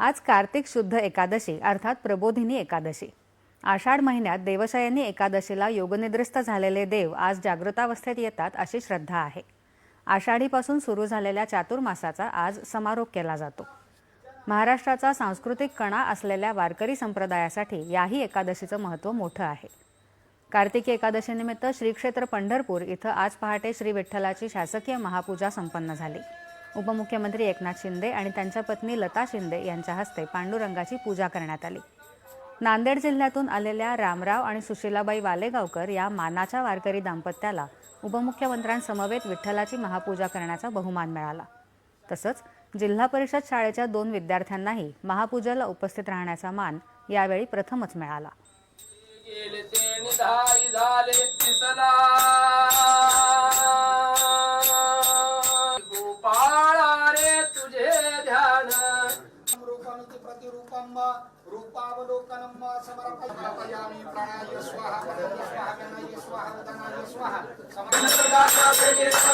आज कार्तिक शुद्ध एकादशी अर्थात प्रबोधिनी एकादशी. आषाढ महिन्यात देवशयनी एकादशीला योगनिद्रिस्त झालेले देव आज जागृतावस्थेत येतात अशी श्रद्धा आहे. आषाढीपासून सुरू झालेल्या चातुर्मासाचा आज समारोप केला जातो. महाराष्ट्राचा सांस्कृतिक कणा असलेल्या वारकरी संप्रदायासाठी याही एकादशीचं महत्त्व मोठं आहे. कार्तिकी एकादशीनिमित्त श्रीक्षेत्र पंढरपूर इथं आज पहाटे श्री विठ्ठलाची शासकीय महापूजा संपन्न झाली. उपमुख्यमंत्री एकनाथ शिंदे आणि त्यांच्या पत्नी लता शिंदे यांच्या हस्ते पांडुरंगाची पूजा करण्यात आली. नांदेड जिल्ह्यातून आलेल्या रामराव आणि सुशीलाबाई वालेगावकर या मानाच्या वारकरी दाम्पत्याला उपमुख्यमंत्र्यांसमवेत विठ्ठलाची महापूजा करण्याचा बहुमान मिळाला. तसंच जिल्हा परिषद शाळेच्या दोन विद्यार्थ्यांनाही महापूजेला उपस्थित राहण्याचा मान यावेळी प्रथमच मिळाला. భవతి రూపమ్మ రూపావలోకనమ్మ సమర్పయామి ప్రాణాయ స్వాహ పదయ స్వాహ గణాయ స్వాహ ఉదనాయ స్వాహ సమర్పయామి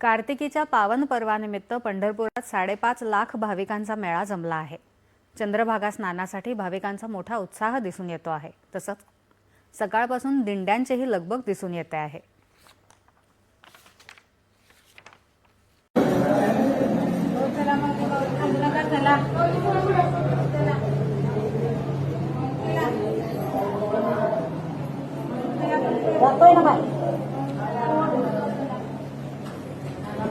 कार्तिकीच्या पावन पर्वानिमित्त पंढरपुरात साडेपाच लाख भाविकांचा मेळा जमला आहे. चंद्रभागा स्नानासाठी भाविकांचा मोठा उत्साह दिसून येतो आहे. तसंच सकाळपासून दिंड्यांचीही लगबग दिसून येते आहे.